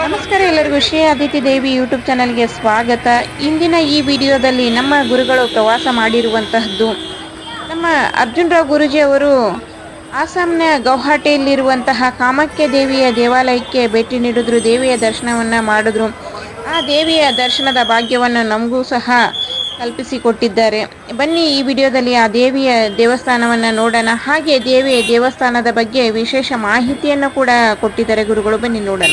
ನಮಸ್ಕಾರ ಎಲ್ಲರಿಗೂ. ಶ್ರೀ ಅದಿತಿ ದೇವಿ ಯೂಟ್ಯೂಬ್ ಚಾನಲ್ಗೆ ಸ್ವಾಗತ. ಇಂದಿನ ಈ ವಿಡಿಯೋದಲ್ಲಿ ನಮ್ಮ ಗುರುಗಳು ಪ್ರವಾಸ ಮಾಡಿರುವಂತಹದ್ದು, ನಮ್ಮ ಅರ್ಜುನ್ ರಾವ್ ಗುರುಜಿ ಅವರು ಆಸಾಂನ ಗೌಹಾಟಿಯಲ್ಲಿರುವಂತಹ ಕಾಮಾಖ್ಯ ದೇವಿಯ ದೇವಾಲಯಕ್ಕೆ ಭೇಟಿ ನೀಡಿದ್ರು, ದೇವಿಯ ದರ್ಶನವನ್ನು ಮಾಡಿದ್ರು. ಆ ದೇವಿಯ ದರ್ಶನದ ಭಾಗ್ಯವನ್ನು ನಮಗೂ ಸಹ ಕಲ್ಪಿಸಿಕೊಟ್ಟಿದ್ದಾರೆ. ಬನ್ನಿ ಈ ವಿಡಿಯೋದಲ್ಲಿ ಆ ದೇವಿಯ ದೇವಸ್ಥಾನವನ್ನು ನೋಡೋಣ. ಹಾಗೆ ದೇವಿಯ ದೇವಸ್ಥಾನದ ಬಗ್ಗೆ ವಿಶೇಷ ಮಾಹಿತಿಯನ್ನು ಕೂಡ ಕೊಟ್ಟಿದ್ದಾರೆ ಗುರುಗಳು. ಬನ್ನಿ ನೋಡೋಣ.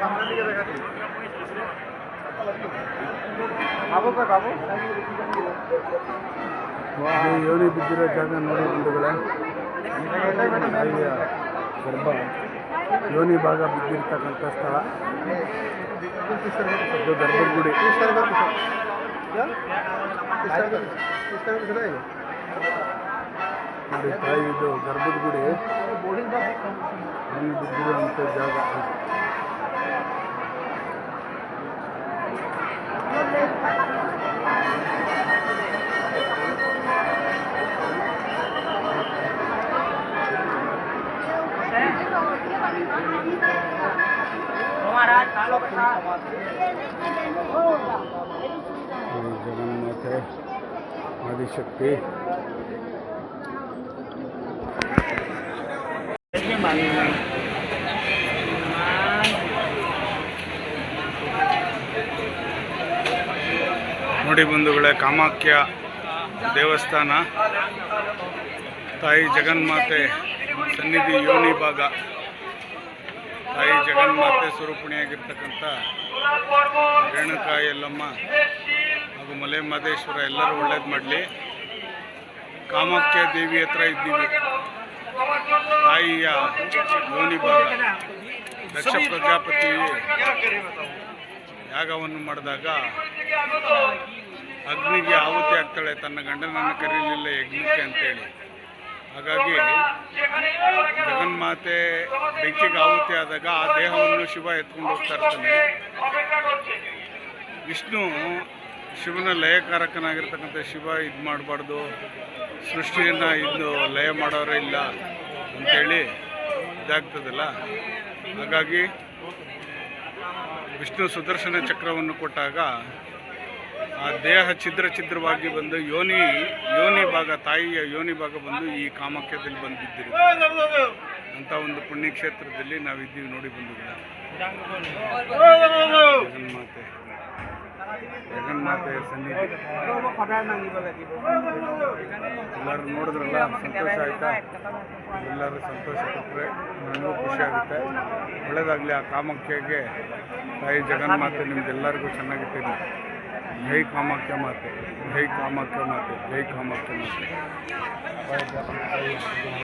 সামনের দিকে দেখাচ্ছি ಸುಭಾಷ್ ಇದು ಯೋನಿ ಬಿದ್ದಿರೋ ಜಾಗ ನೋಡಿ ಬಂಧುಗಳೇ ತಾಯಿಯ ಗರ್ಭ ಯೋನಿ ಭಾಗ ಬಿದ್ದಿರ್ತಕ್ಕಂಥ ಸ್ಥಳ ಇದು ಗರ್ಭದ ಗುಡಿ ನೋಡಿ ತಾಯಿ ಇದು ಗರ್ಭದ ಗುಡಿ ಯೋನಿ ಬಿದ್ದಿರುವಂಥ ಜಾಗ ಈ ಜಗನ್ಮಾತೆ ಆದಿಶಕ್ತಿ ನೋಡಿ ಬಂಧುಗಳೇ ಕಾಮಾಖ್ಯ ದೇವಸ್ಥಾನ ತಾಯಿ ಜಗನ್ಮಾತೆ ಸನ್ನಿಧಿ ಯೋನಿ ಭಾಗ ತಾಯಿ ಜಗನ್ಮಾತೆ ಸ್ವರೂಪಿಣಿಯಾಗಿರ್ತಕ್ಕಂಥ ರೇಣುಕಾಯಿ ಎಲ್ಲಮ್ಮ ಹಾಗೂ ಮಲೆ ಮಹದೇಶ್ವರ ಎಲ್ಲರೂ ಒಳ್ಳೇದು ಮಾಡಲಿ. ಕಾಮಾಖ್ಯ ದೇವಿ ಹತ್ರ ಇದ್ದೀವಿ. ತಾಯಿಯ ಯೋನಿ ಭಾಗ. ದಕ್ಷ ಪ್ರಜಾಪತಿ ಯಾಗವನ್ನು ಮಾಡಿದಾಗ ಅಗ್ನಿಗೆ ಆಹುತಿ ಆಗ್ತಾಳೆ ತನ್ನ ಗಂಡನನ್ನು ಕರೀಲಿಲ್ಲ ಯಜ್ಞಕ್ಕೆ ಅಂತೇಳಿ. ಹಾಗಾಗಿ ಜಗನ್ಮಾತೆ ಬೆಂಕಿಗೆ ಆಹುತಿ ಆದಾಗ ಆ ದೇಹವನ್ನು ಶಿವ ಎತ್ಕೊಂಡು ಹೋಗ್ತಾ ಇರ್ತಾನೆ. ವಿಷ್ಣು ಶಿವನ ಲಯಕಾರಕನಾಗಿರ್ತಕ್ಕಂಥ ಶಿವ ಇದು ಮಾಡಬಾರ್ದು, ಸೃಷ್ಟಿಯನ್ನು ಇದು ಲಯ ಮಾಡೋರೇ ಇಲ್ಲ ಅಂತೇಳಿ ಇದಾಗ್ತದಲ್ಲ. ಹಾಗಾಗಿ ವಿಷ್ಣು ಸುದರ್ಶನ ಚಕ್ರವನ್ನು ಕೊಟ್ಟಾಗ ಆ ದೇಹ ಛಿದ್ರ ಛಿದ್ರವಾಗಿ ಬಂದು ಯೋನಿ ಯೋನಿ ಭಾಗ ತಾಯಿಯ ಯೋನಿ ಭಾಗ ಬಂದು ಈ ಕಾಮಾಖ್ಯದಲ್ಲಿ ಬಂದು ಅಂತ ಒಂದು ಪುಣ್ಯಕ್ಷೇತ್ರದಲ್ಲಿ ನಾವಿದ್ದೀವಿ ನೋಡಿ ಬಂದಿಲ್ಲ ಜಗನ್ಮಾತೆ. ಜಗನ್ಮಾತೆಯ ಸನ್ನಿಧಿ. ಎಲ್ಲರೂ ನೋಡಿದ್ರಲ್ಲ, ಸಂತೋಷ ಆಯ್ತಾ? ಎಲ್ಲರೂ ಸಂತೋಷ ಕೊಟ್ಟರೆ ನನಗೂ ಖುಷಿ ಆಗುತ್ತೆ. ಒಳ್ಳೆಯದಾಗಲಿ ಆ ಕಾಮಾಖ್ಯಗೆ ತಾಯಿ ಜಗನ್ಮಾತೆ, ನಿಮ್ಗೆಲ್ಲರಿಗೂ ಚೆನ್ನಾಗಿರ್ತೀನಿ જય કામાખ્યા માટે જય કામાખ્યા માટે જય કામાખ્યા માટે